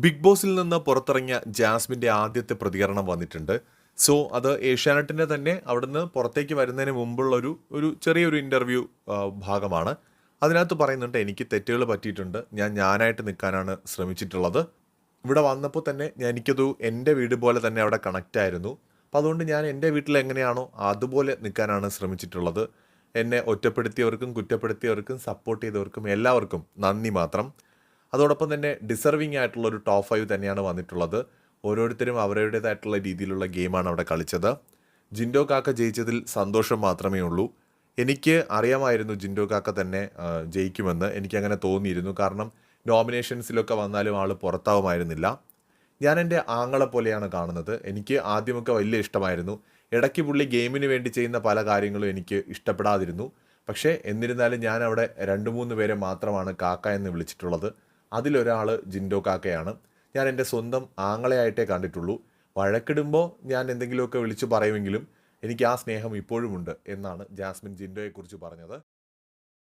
Big ബോസിൽ നിന്ന് പുറത്തിറങ്ങിയ ജാസ്മിന്റെ ആദ്യത്തെ പ്രതികരണം വന്നിട്ടുണ്ട്. സോ അത് ഏഷ്യാനെറ്റിന്റെ തന്നെ അവിടുന്ന് പുറത്തേക്ക് വരുന്നതിന് മുമ്പുള്ള ഒരു ഒരു ചെറിയൊരു ഇന്റർവ്യൂ ഭാഗമാണ്. അതിനകത്ത് പറയുന്നുണ്ട് എനിക്ക് തെറ്റുകൾ പറ്റിയിട്ടുണ്ട്. ഞാൻ ഞാനായിട്ട് നിൽക്കാനാണ് ശ്രമിച്ചിട്ടുള്ളത്. ഇവിടെ വന്നപ്പോൾ തന്നെ ഞാൻ എനിക്കത് എന്റെ വീട് പോലെ തന്നെ അവിടെ കണക്റ്റ് ആയിരുന്നു. അപ്പോൾ അതുകൊണ്ട് ഞാൻ എന്റെ വീട്ടിൽ എങ്ങനെയാണോ അതുപോലെ നിൽക്കാനാണ് ശ്രമിച്ചിട്ടുള്ളത്. എന്നെ ഒറ്റപ്പെടുത്തിയവർക്കും കുറ്റപ്പെടുത്തിയവർക്കും സപ്പോർട്ട് ചെയ്തവർക്കും എല്ലാവർക്കും നന്ദി മാത്രം. അതോടൊപ്പം തന്നെ ഡിസർവിങ് ആയിട്ടുള്ള ഒരു ടോപ്പ് ഫൈവ് തന്നെയാണ് വന്നിട്ടുള്ളത്. ഓരോരുത്തരും അവരുടേതായിട്ടുള്ള രീതിയിലുള്ള ഗെയിമാണ് അവിടെ കളിച്ചത്. ജിൻഡോ കാക്ക ജയിച്ചതിൽ സന്തോഷം മാത്രമേ ഉള്ളൂ. എനിക്ക് അറിയാമായിരുന്നു ജിൻഡോ കാക്ക തന്നെ ജയിക്കുമെന്ന്. എനിക്കങ്ങനെ തോന്നിയിരുന്നു. കാരണം നോമിനേഷൻസിലൊക്കെ വന്നാലും ആൾ പുറത്താവുമായിരുന്നില്ല. ഞാൻ എന്റെ ആങ്ങളെ പോലെയാണ് കാണുന്നത്. എനിക്ക് ആദ്യമൊക്കെ വലിയ ഇഷ്ടമായിരുന്നു. ഇടയ്ക്ക് പുള്ളി ഗെയിമിന് വേണ്ടി ചെയ്യുന്ന പല കാര്യങ്ങളും എനിക്ക് ഇഷ്ടപ്പെടാതിരുന്നു. പക്ഷേ എന്നിരുന്നാലും ഞാൻ അവിടെ രണ്ട് മൂന്ന് പേരെ മാത്രമാണ് കാക്ക എന്ന് വിളിച്ചിട്ടുള്ളത്. അതിലൊരാൾ ജിൻഡോ കാക്കയാണ്. ഞാൻ എന്റെ സ്വന്തം ആങ്ങളെയായിട്ടേ കണ്ടിട്ടുള്ളൂ. വഴക്കിടുമ്പോൾ ഞാൻ എന്തെങ്കിലുമൊക്കെ വിളിച്ച് പറയുമെങ്കിലും എനിക്ക് ആ സ്നേഹം ഇപ്പോഴുമുണ്ട് എന്നാണ് ജാസ്മിൻ ജിൻഡോയെക്കുറിച്ച് പറഞ്ഞത്.